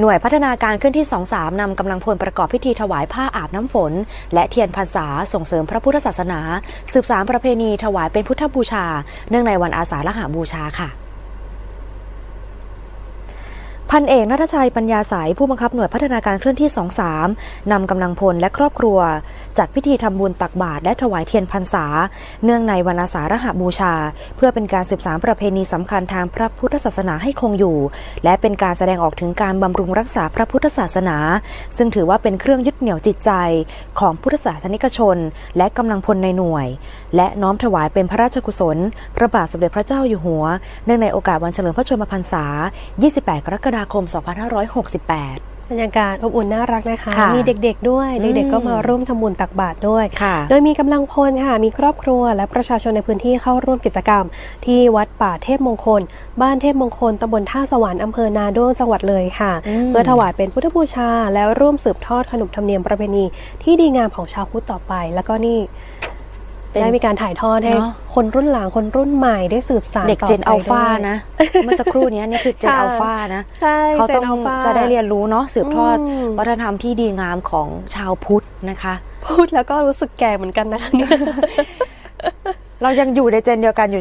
หน่วยพัฒนาการเคลื่อนที่ 23 นำกำลังพลประกอบพิธีถวายผ้าอาบน้ำฝน และเทียนพรรษาส่งเสริมพระพุทธศาสนา สืบสารประเพณีถวายเป็นพุทธบูชา เนื่องในวันอาสาฬหาบูชาค่ะพันเอกนัทชัยปัญญาสายผู้บังคับหน่วยพัฒนาการเคลื่อนที่ 23 นำกำลังพลและครอบครัว จัดพิธีทำบุญตักบาตรและถวายเทียนพรรษา เนื่องในวันอาสาฬหบูชา เพื่อเป็นการสืบสานประเพณีสำคัญทางพระพุทธศาสนาให้คงอยู่ และเป็นการแสดงออกถึงการบำรุงรักษาพระพุทธศาสนา ซึ่งถือว่าเป็นเครื่องยึดเหนี่ยวจิตใจ ของพุทธศาสนิกชน และกำลังพลในหน่วย และน้อมถวายเป็นพระราชกุศลพระบาทสมเด็จพระเจ้าอยู่หัว เนื่องในโอกาสวันเฉลิมพระชนมพรรษา 28 กรกฎาคม 2568 บรรยากาศอบอุ่นน่ารักนะคะ ค่ะมีเด็กๆด้วยอืมเด็ก ๆ ก็มาร่วมทำบุญตักบาตรด้วย ค่ะโดยมีกำลังพลค่ะ มีครอบครัวและประชาชนในพื้นที่เข้าร่วมกิจกรรม ที่วัดป่าเทพมงคล บ้านเทพมงคลตำบลท่าสวรรค์อำเภอนาโดนจังหวัดเลยค่ะอืมเพื่อถวายเป็นพุทธบูชา แล้วร่วมสืบทอดขนบธรรมเนียมประเพณีที่ดีงามของชาวพุทธต่อไป แล้วก็นี่เป็น ได้มีการถ่ายทอดให้เนอะคนรุ่นหลังคนรุ่นใหม่ได้สืบสานเด็กต่อเจนไปอัลฟาด้วยนะเมื่อสักครู่นี้นี่คือเจนค่ะอัลฟานะใช่เขาต้องจนอัลฟาจะได้เรียนรู้เนาะสืบทอดอืมวัฒนธรรมที่ดีงามของชาวพุทธนะคะ พูดแล้วก็รู้สึกแก่เหมือนกันนะคะเนี่ยเรายังอยู่ในเจนเดียวกันอยู่